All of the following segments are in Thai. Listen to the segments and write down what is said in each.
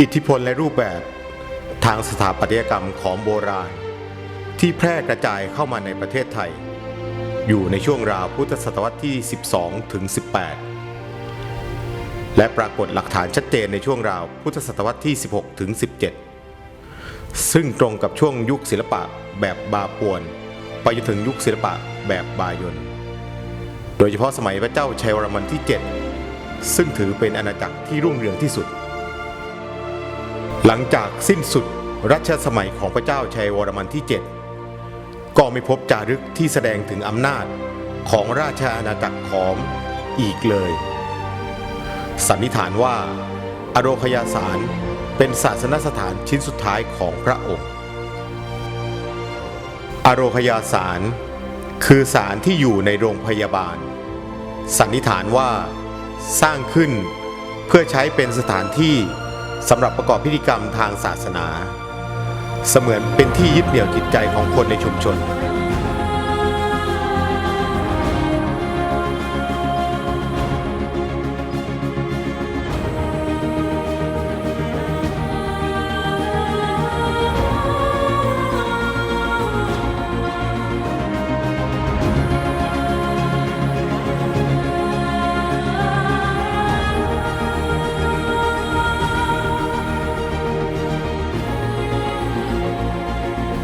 อิทธิพลและรูปแบบทางสถาปัตยกรรมของโบราณ ที่แพร่กระจายเข้ามาในประเทศไทย อยู่ในช่วงราวพุทธศตวรรษที่ 12 ถึง 18 และปรากฏหลักฐานชัดเจนในช่วงราวพุทธศตวรรษที่ 16 ถึง 17 ซึ่งตรงกับช่วงยุคศิลปะแบบบาปวน ไปจนถึงยุคศิลปะแบบบายน โดยเฉพาะสมัยพระเจ้าชัยวรมันที่ 7 ซึ่งถือเป็นอาณาจักรที่รุ่งเรืองที่สุด หลังจากสิ้นสุดรัชสมัยของพระเจ้าชัยวรมันที่ 7 ก็ไม่พบจารึกที่แสดงถึงอำนาจของราชอาณาจักรขอมอีกเลย สันนิษฐานว่าอโรคยาสารเป็นศาสนสถานชิ้นสุดท้ายของพระองค์ อโรคยาสารคือสารที่อยู่ในโรงพยาบาล สันนิษฐานว่าสร้างขึ้นเพื่อใช้เป็นสถานที่ สำหรับประกอบพิธีกรรมทางศาสนา เสมือนเป็นที่ยึดเหนี่ยวจิตใจของคนในชุมชน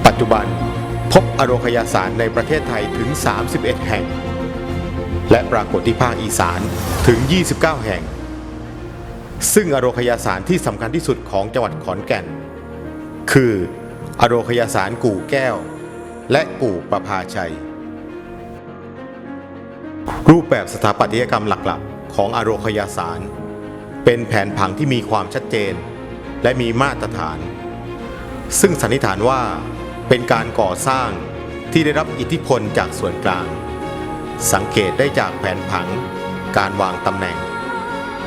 ปัจจุบันพบอโรคยาสารในประเทศไทยถึง 31 แห่ง และปรากฏที่ภาคอีสานถึง 29 แห่ง ซึ่งอโรคยาสารที่สำคัญที่สุดของจังหวัดขอนแก่น คืออโรคยาสารกู่แก้ว และกู่ประภาชัย รูปแบบสถาปัตยกรรมหลักๆ ของอโรคยาสาร เป็นแผนผังที่มีความชัดเจน และมีมาตรฐาน ซึ่งสันนิษฐานว่า เป็นการก่อสร้างที่ได้รับอิทธิพลจากส่วนกลาง สังเกตได้จากแผนผัง การวางตำแหน่ง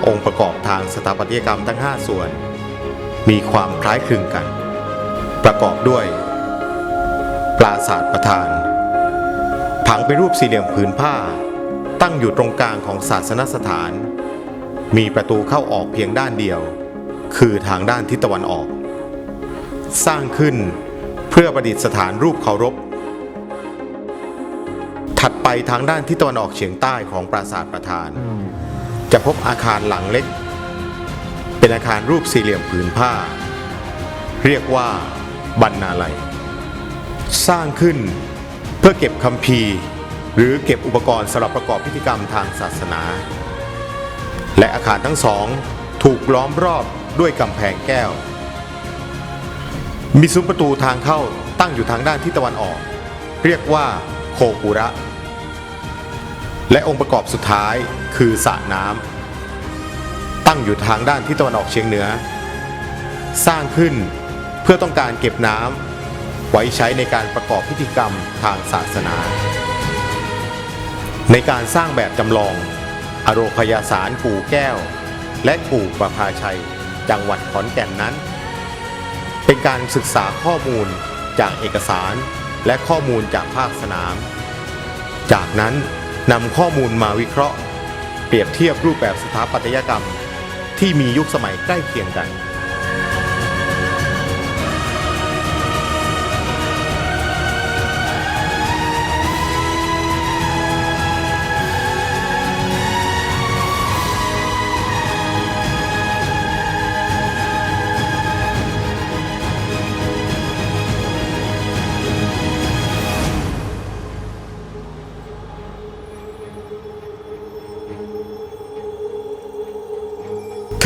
องค์ประกอบทางสถาปัตยกรรมทั้ง 5 ส่วน มีความคล้ายคลึงกัน ประกอบด้วย ปราสาทประธาน ผังเป็นรูปสี่เหลี่ยมผืนผ้า ตั้งอยู่ตรงกลางของศาสนสถาน มีประตูเข้าออกเพียงด้านเดียว คือทางด้านทิศตะวันออก สร้างขึ้น พื่อประดิษฐานรูปเคารพ ถัดไปทางด้านทิศตะวันออกเฉียงใต้ของปราสาทประธาน จะพบอาคารหลังเล็ก เป็นอาคารรูปสี่เหลี่ยมผืนผ้า เรียกว่าบรรณาลัย สร้างขึ้นเพื่อเก็บคัมภีร์ หรือเก็บอุปกรณ์สำหรับประกอบพิธีกรรมทางศาสนา และอาคารทั้งสองถูกล้อมรอบด้วยกำแพงแก้ว มีซุ้มประตูทางเข้าตั้งอยู่ทางด้านทิศตะวันออก เรียกว่าโคกุระ และองค์ประกอบสุดท้ายคือสระน้ำตั้งอยู่ทางด้านทิศตะวันออกเฉียงเหนือ สร้างขึ้นเพื่อต้องการเก็บน้ำไว้ใช้ในการประกอบพิธีกรรมทางศาสนา ในการสร้างแบบจำลองอโรคยาสารกู่แก้ว และกู่ประภาชัย จังหวัดขอนแก่นนั้น เป็นการศึกษาข้อมูลจากเอกสารและข้อมูลจากภาคสนาม จากนั้นนำข้อมูลมาวิเคราะห์ เปรียบเทียบรูปแบบสถาปัตยกรรม ที่มียุคสมัยใกล้เคียงกัน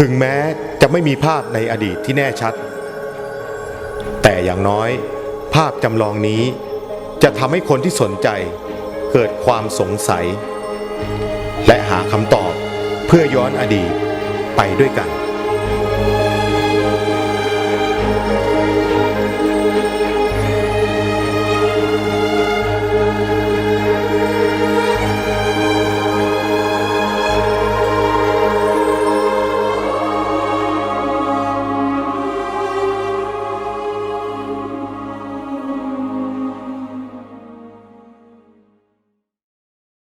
ถึงแม้จะไม่มีภาพในอดีตที่แน่ชัด แต่อย่างน้อยภาพจำลองนี้จะทำให้คนที่สนใจเกิดความสงสัย และหาคำตอบเพื่อย้อนอดีตไปด้วยกัน